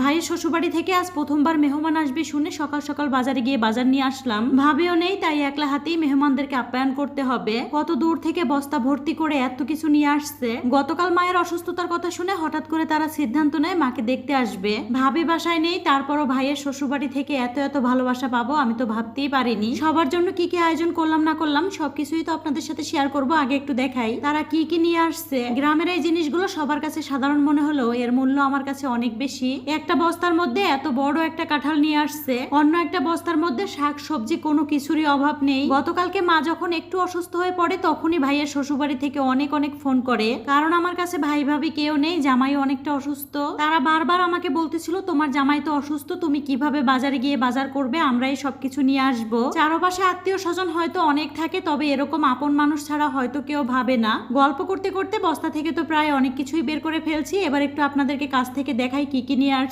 ভাইয়ের শ্বশুরবাড়ি থেকে আজ প্রথমবার মেহমান আসবে শুনে সকাল সকাল বাজারে গিয়ে বাজার নিয়ে আসলাম। ভাবেও নেই, তাই একলা হাতেই মেহমানদেরকে আপ্যায়ন করতে হবে। কত দূর থেকে বস্তা ভর্তি করে এত কিছু নিয়ে আসছে? গতকাল মায়ের অসুস্থতার কথা শুনে হঠাৎ করে তারা সিদ্ধান্ত নেয় মাকে দেখতে আসবে। ভাবি বাসায় নেই, তারপরও ভাইয়ের শ্বশুরবাড়ি থেকে এত এত ভালোবাসা পাবো আমি তো ভাবতেই পারিনি। সবার জন্য কি কি আয়োজন করলাম না করলাম সবকিছুই তো আপনাদের সাথে শেয়ার করব, আগে একটু দেখাই। তারা কি কি নিয়ে আসছে? গ্রামের এই জিনিসগুলো সবার কাছে সাধারণ মনে হলো এর মূল্য আমার কাছে অনেক বেশি। একটা বস্তার মধ্যে এত বড় একটা কাঁঠাল নিয়ে আসছে, অন্য একটা বস্তার মধ্যে শাক, সবজি কোনো কিছুরই অভাব নেই। গতকালকে মা যখন একটু অসুস্থ হয়ে পড়ে, তখনই ভাইয়ের শ্বশুরবাড়ি থেকে অনেক অনেক ফোন করে। কারণ আমার কাছে ভাই ভাবি কেউ নেই জামাই অনেকটা অসুস্থ। তারা বারবার আমাকে বলতেছিল, তোমার জামাই তো অসুস্থ, তুমি কীভাবে বাজারে গিয়ে বাজার করবে? আমরাই সবকিছু নিয়ে আসব। চারপাশে আত্মীয় স্বজন হয়তো অনেক থাকে, তবে এরকম আপন মানুষ ছাড়া হয়তো কেউ ভাবে না। গল্প করতে করতে বস্তা থেকে তো প্রায় অনেক কিছুই বের করে ফেলছি। এবার একটু আপনাদেরকে কাছ থেকে দেখাই কি কি নিয়ে আসছে।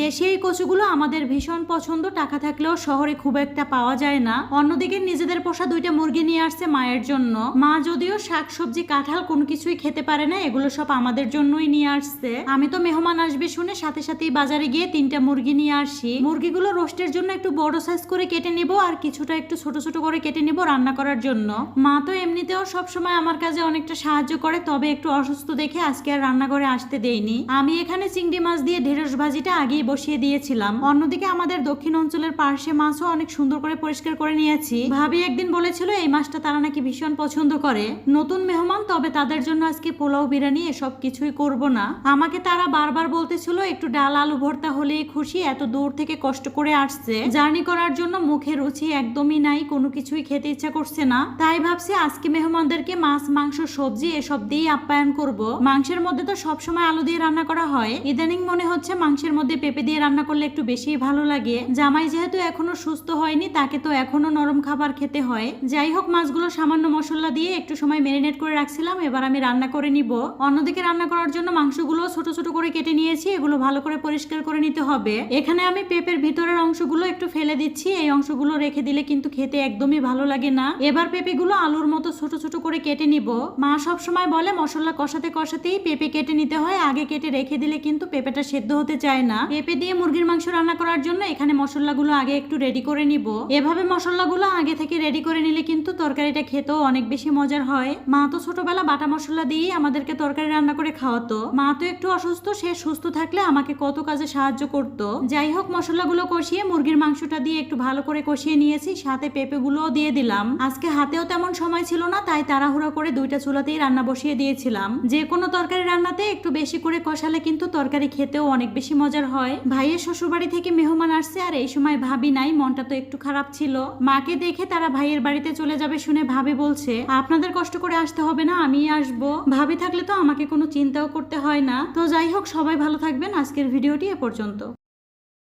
দেশে এই কচুগুলো আমাদের ভীষণ পছন্দ। টাকা থাকলেও শহরে খুব একটা পাওয়া যায় না। অন্যদিকে নিজেদের পোষা দুইটা মুরগি নিয়ে আসছে মায়ের জন্য। মা যদিও শাক, সবজি, কাঁঠাল কোনো কিছুই খেতে পারে না, এগুলো সব আমাদের জন্যই নিয়ে আসছে। আমি তো মেহমান আসবে শুনে সাথে সাথেই বাজারে গিয়ে তিনটা মুরগি নিয়ে আসি। মুরগিগুলো রোস্টের জন্য একটু বড় সাইজ করে কেটে নিব আর কিছুটা একটু ছোট ছোট করে কেটে নিব রান্না করার জন্য। মা তো এমনিতেও সব সময় আমার কাজে অনেকটা সাহায্য করে, তবে একটু অসুস্থ দেখে আজকে আর রান্নাঘরে আসতে দেয়নি। আমি এখানে চিংড়ি মাছ দিয়ে ঢেঁড়স ভাজিটা আগেই বসিয়ে দিয়েছিলাম। অন্যদিকে আমাদের দক্ষিণ অঞ্চলের পার্শে মাছও অনেক সুন্দর করে পরিষ্কার করে নিয়েছি। ভাবি একদিন বলেছিল, এই মাছটা তারা নাকি ভীষণ পছন্দ করে। নতুন মেহমান, তবে তাদের জন্য আজকে পোলাও, বিরিয়ানি, এসব কিছুই করব না। আমাকে তারা বারবার বলতেছিল, একটু ডাল, আলু ভর্তা হলেই খুশি, এত দূর থেকে কষ্ট করে আসছে। জার্নি করার জন্য মুখে রুচি একদমই নাই, কোনো কিছুই খেতে ইচ্ছা করছে না। তাই ভাবছি আজকে মেহমানদেরকে মাছ, মাংস, সবজি এসব দিয়েই আপ্যায়ন করব। মাংসের মধ্যে তো সবসময় আলু দিয়ে রান্না করা হয়। ইদানিং মনে হচ্ছে মাংসের মধ্যে পেঁপে দিয়ে রান্না করলে একটু বেশি ভালো লাগে। জামাই যেহেতু এখনও সুস্থ হয়নি, তাকে তো এখনও নরম খাবার খেতে হয়। যাই হোক, মাছগুলো সামান্য মশলা দিয়ে একটু সময় ম্যারিনেট করে রাখছিলাম, এবার আমি রান্না করে নিব। অন্যদিকে রান্না করার জন্য মাংসগুলো ছোট ছোট করে কেটে নিয়েছি, এগুলো ভালো করে পরিষ্কার করে নিতে হবে। এখানে আমি পেঁপের ভিতরের অংশগুলো একটু ফেলে দিচ্ছি, এই অংশগুলো রেখে দিলে কিন্তু খেতে একদমই ভালো লাগে না। এবার পেঁপেগুলো আলুর মতো ছোট ছোট করে কেটে নিব। মা সব সময় বলে, মশলা কষাতে কষাতেই পেঁপে কেটে নিতে হয়, আগে কেটে রেখে দিলে কিন্তু পেঁপেটা সেদ্ধ হতে চায় না। পেঁপে দিয়ে মুরগির মাংস রান্না করার জন্য এখানে মশলাগুলো আগে একটু রেডি করে নিব। এভাবে মশলাগুলো আগে থেকে রেডি করে নিলে কিন্তু তরকারিটা খেতেও অনেক বেশি মজার হয়। মা তো ছোটবেলা বাটা মশলা দিয়েই আমাদেরকে তরকারি রান্না করে খাওয়াতো। মা তো একটু অসুস্থ, সে সুস্থ থাকলে আমাকে কত কাজে সাহায্য করতো। যাই হোক, মশলাগুলো কষিয়ে মুরগির মাংসটা দিয়ে একটু ভালো করে কষিয়ে নিয়েছি, সাথে পেঁপেগুলোও দিয়ে দিলাম। আজকে হাতেও তেমন সময় ছিল না, তাই তাড়াহুড়া করে দুইটা চুলাতেই রান্না বসিয়ে দিয়েছিলাম। যে কোনো তরকারি রান্নাতে একটু বেশি করে কষালে কিন্তু তরকারি খেতেও অনেক বেশি মজার হয়। ভাইয়ের শ্বশুরবাড়ি থেকে মেহমান আসছে আর এই সময় ভাবি নাই, মনটা তো একটু খারাপ ছিল। মাকে দেখে তারা ভাইয়ের বাড়িতে চলে যাবে শুনে ভাবি বলছে, আপনাদের কষ্ট করে আসতে হবে না আমি আসব। ভাবি থাকলে তো আমাকে কোনো চিন্তাও করতে হয় না। তো যাই হোক, সবাই ভালো থাকবেন। আজকের ভিডিওটি এ পর্যন্ত।